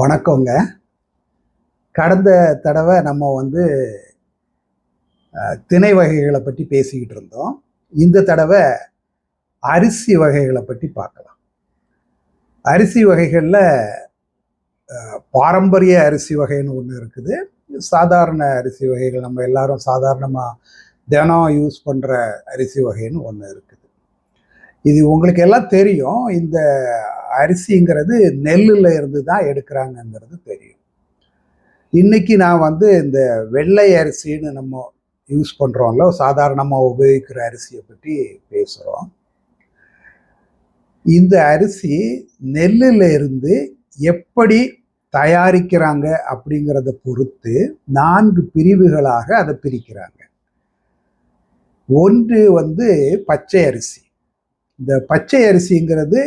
வணக்கங்க. கடந்த தடவை நம்ம வந்து திணை வகைகளை பற்றி பேசிக்கிட்டு இருந்தோம். இந்த தடவை அரிசி வகைகளை பற்றி பார்க்கலாம். அரிசி வகைகளில் பாரம்பரிய அரிசி வகைன்னு ஒன்று இருக்குது. சாதாரண அரிசி வகைகள் நம்ம எல்லாரும் சாதாரணமாக தினம் யூஸ் பண்ணுற அரிசி வகைன்னு ஒன்று இருக்குது. இது உங்களுக்கு எல்லாம் தெரியும். இந்த அரிசிங்கிறது நெல்லில் இருந்து தான் எடுக்கிறாங்கங்கிறது தெரியும். இன்னைக்கு நான் வந்து இந்த வெள்ளை அரிசின்னு நம்ம யூஸ் பண்ணுறோம்ல சாதாரணமாக உபயோகிக்கிற அரிசியை பற்றி பேசுகிறோம் இந்த அரிசி நெல்லில் இருந்து எப்படி தயாரிக்கிறாங்க அப்படிங்கிறத பொறுத்து நான்கு பிரிவுகளாக அதை பிரிக்கிறாங்க. ஒன்று வந்து பச்சை அரிசி. இந்த பச்சை அரிசிங்கிறது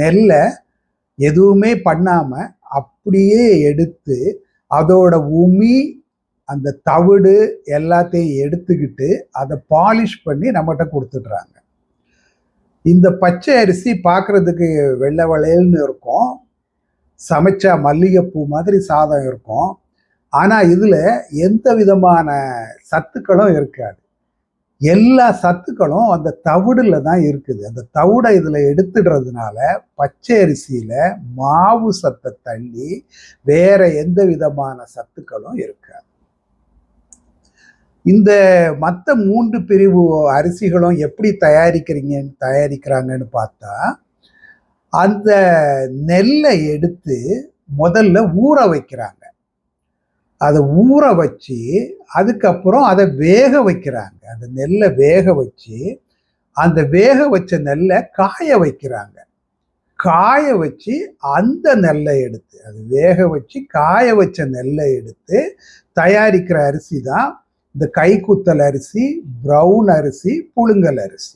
நெல்லை எதுவுமே பண்ணாமல் அப்படியே எடுத்து அதோட உமி அந்த தவிடு எல்லாத்தையும் எடுத்துக்கிட்டு அதை பாலிஷ் பண்ணி நம்மகிட்ட கொடுத்துட்றாங்க. இந்த பச்சை அரிசி பார்க்குறதுக்கு வெள்ளை வளையல்னு இருக்கும். சமைச்சா மல்லிகைப்பூ மாதிரி சாதம் இருக்கும். ஆனால் இதில் எந்த விதமான சத்துக்களும் இருக்காது. எல்லா சத்துக்களும் அந்த தவிடுல தான் இருக்குது. அந்த தவிடை இதில் எடுத்துடுறதுனால பச்சை அரிசியில் மாவு சத்தை தள்ளி வேற எந்த விதமான சத்துக்களும் இருக்காது. இந்த மற்ற மூன்று பிரிவு அரிசிகளும் எப்படி தயாரிக்கிறீங்க தயாரிக்கிறாங்கன்னு பார்த்தா அந்த நெல்லை எடுத்து முதல்ல ஊற வைக்கிறாங்க. அதை ஊற வச்சு அதுக்கப்புறம் அதை வேக வைக்கிறாங்க. அந்த நெல்லை வேக வச்சு அந்த வேக வச்ச நெல்லை காய வைக்கிறாங்க. காய வச்சு அந்த நெல்லை எடுத்து அது வேக வச்சு காய வச்ச நெல்லை எடுத்து தயாரிக்கிற அரிசி தான் இந்த கைக்குத்தல் அரிசி ப்ரௌன் அரிசி புழுங்கல் அரிசி.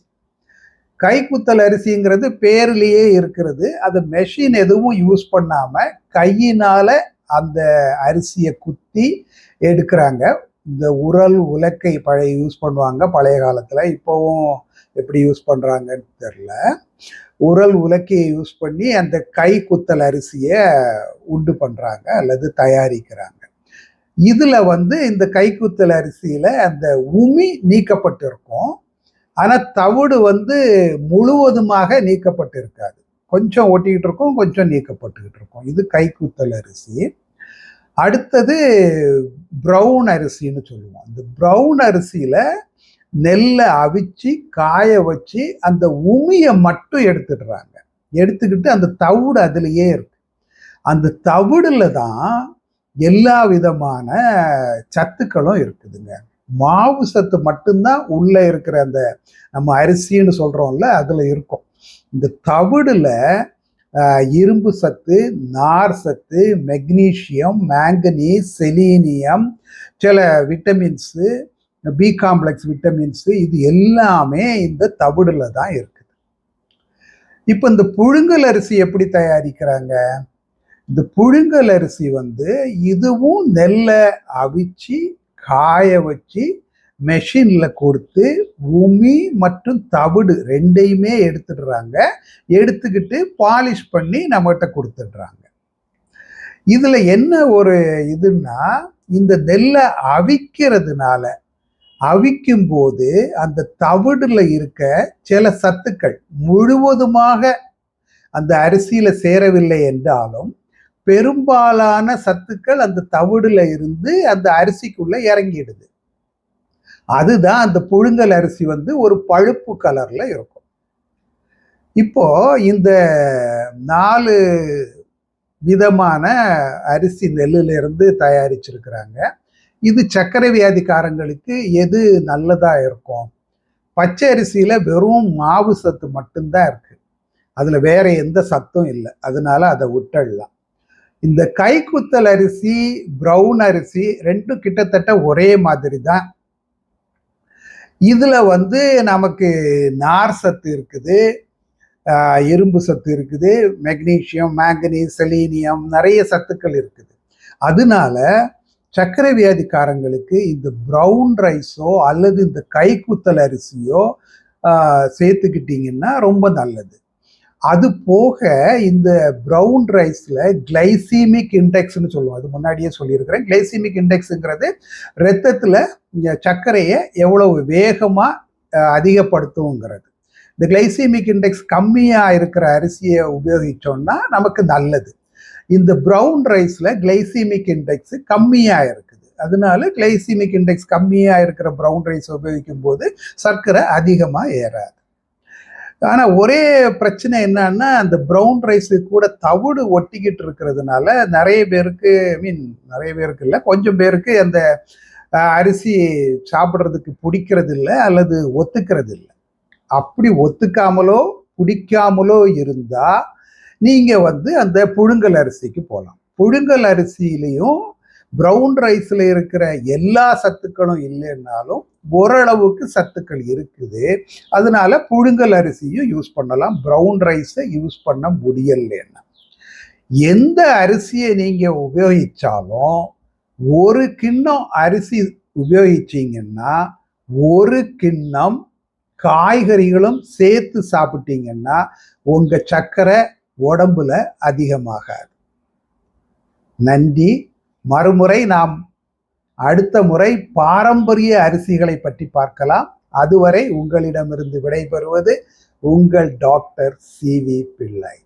கைக்குத்தல் அரிசிங்கிறது பேர்லேயே இருக்கிறது. அது மெஷின் எதுவும் யூஸ் பண்ணாமல் கையினால் அந்த அரிசியை குத்தி எடுக்கிறாங்க. இந்த உரல் உலக்கை பழைய யூஸ் பண்ணுவாங்க. பழைய காலத்தில் இப்போவும் எப்படி யூஸ் பண்ணுறாங்கன்னு தெரில உரல் உலக்கையை யூஸ் பண்ணி அந்த கை குத்தல் அரிசியை உண்டு பண்ணுறாங்க அல்லது தயாரிக்கிறாங்க. இதில் வந்து இந்த கைக்குத்தல் அரிசியில் அந்த உமி நீக்கப்பட்டிருக்கும். ஆனால் தவிடு வந்து முழுவதுமாக நீக்கப்பட்டிருக்காது. கொஞ்சம் ஒட்டிக்கிட்டு இருக்கும் கொஞ்சம் நீக்கப்பட்டுக்கிட்டு இருக்கும். இது கைக்குத்தல் அரிசி. அடுத்தது ப்ரௌன் அரிசின்னு சொல்லுவோம். அந்த ப்ரௌன் அரிசியில் நெல்லை அவிச்சு காய வச்சு அந்த உமியை மட்டும் எடுத்துடுறாங்க. எடுத்துக்கிட்டு அந்த தவிடு அதுலேயே இருக்கு. அந்த தவிடில் தான் எல்லா விதமான சத்துக்களும் இருக்குதுங்க. மாவு சத்து மட்டும்தான் உள்ளே இருக்கிற அந்த நம்ம அரிசின்னு சொல்கிறோம்ல அதில் இருக்கும். இந்த தவிடில் இரும்பு சத்து நார் சத்து மெக்னீஷியம் மேங்கனீஸ் செலீனியம் சில விட்டமின்ஸு பி காம்ப்ளெக்ஸ் விட்டமின்ஸு இது எல்லாமே இந்த தவிடுல தான் இருக்குது. இப்போ இந்த புழுங்கல் அரிசி எப்படி தயாரிக்கிறாங்க? இந்த புழுங்கல் அரிசி வந்து இதுவும் நெல்லை அவிச்சு காய வச்சு மெஷினில் கொடுத்து உமி மற்றும் தவிடு ரெண்டையுமே எடுத்துடுறாங்க. எடுத்துக்கிட்டு பாலிஷ் பண்ணி நம்மகிட்ட கொடுத்துடுறாங்க. இதில் என்ன ஒரு இதுன்னா இந்த நெல்லை அவிக்கிறதுனால அவிக்கும் போது அந்த தவிடில் இருக்க சில சத்துக்கள் முழுவதுமாக அந்த அரிசியில் சேரவில்லை என்றாலும் பெரும்பாலான சத்துக்கள் அந்த தவிடில் இருந்து அந்த அரிசிக்குள்ளே இறங்கிடுது. அதுதான் அந்த புழுங்கல் அரிசி வந்து ஒரு பழுப்பு கலரில் இருக்கும். இப்போ இந்த நாலு விதமான அரிசி நெல்லிலிருந்து தயாரிச்சிருக்கிறாங்க. இது சர்க்கரை வியாதிக்காரங்களுக்கு எது நல்லதா இருக்கும்? பச்சை அரிசியில் வெறும் மாவு சத்து மட்டும்தான் இருக்குது அதில் வேற எந்த சத்தும் இல்லை. அதனால அதை விட்டுடலாம். இந்த கைக்குத்தல் அரிசி ப்ரௌன் அரிசி ரெண்டும் கிட்டத்தட்ட ஒரே மாதிரி தான் இதில் வந்து நமக்கு நார் சத்து இருக்குது இரும்பு சத்து இருக்குது மெக்னீஷியம் மேங்கனீஸ் செலீனியம் நிறைய சத்துக்கள் இருக்குது. அதனால சர்க்கரை வியாதிக்காரங்களுக்கு இந்த ப்ரௌன் ரைஸோ அல்லது இந்த கைக்குத்தல் அரிசியோ சேர்த்துக்கிட்டிங்கன்னா ரொம்ப நல்லது. அது போக இந்த ப்ரௌன் ரைஸில் கிளைசீமிக் இண்டெக்ஸ்னு சொல்லுவோம். அது முன்னாடியே சொல்லியிருக்கிறேன். கிளைசீமிக் இண்டெக்ஸுங்கிறது ரத்தத்தில் சர்க்கரையை எவ்வளவு வேகமாக அதிகப்படுத்துங்கிறது இந்த கிளைசீமிக் இண்டெக்ஸ் கம்மியாக இருக்கிற அரிசியை உபயோகித்தோம்னா நமக்கு நல்லது. இந்த ப்ரௌன் ரைஸில் கிளைசீமிக் இண்டெக்ஸ் கம்மியாக இருக்குது. அதனால கிளைசீமிக் இண்டெக்ஸ் கம்மியாக இருக்கிற ப்ரௌன் ரைஸ் உபயோகிக்கும் போது சர்க்கரை அதிகமாக ஏறாது. ஆனால் ஒரே பிரச்சனை என்னன்னா அந்த ப்ரௌன் ரைஸு கூட தவிடு ஒட்டிக்கிட்டு இருக்கிறதுனால நிறைய பேருக்கு ஐ மீன் நிறைய பேருக்கு இல்லை கொஞ்சம் பேருக்கு அந்த அரிசி சாப்பிட்றதுக்கு பிடிக்கிறது இல்லை அல்லது ஒத்துக்கிறது இல்லை அப்படி ஒத்துக்காமலோ பிடிக்காமலோ இருந்தா நீங்க வந்து அந்த புழுங்கல் அரிசிக்கு போகலாம் புழுங்கல் அரிசியிலையும் ப்ரௌன் ரைஸில் இருக்கிற எல்லா சத்துக்களும் இல்லைன்னாலும் ஓரளவுக்கு சத்துக்கள் இருக்குது. அதனால புழுங்கல் அரிசியும் யூஸ் பண்ணலாம். ப்ரௌன் ரைஸை யூஸ் பண்ண முடியலன்னா. எந்த அரிசியை நீங்கள் உபயோகிச்சாலும் ஒரு கிண்ணம் அரிசி உபயோகிச்சீங்கன்னா ஒரு கிண்ணம் காய்கறிகளும் சேர்த்து சாப்பிட்டீங்கன்னா உங்கள் சர்க்கரை உடம்புல அதிகமாகாது. நன்றி. மறுமுறை நாம் அடுத்த முறை பாரம்பரிய அரிசிகளை பற்றி பார்க்கலாம். அதுவரை உங்களிடமிருந்து விடைபெறுவது உங்கள் டாக்டர் சி வி பிள்ளை.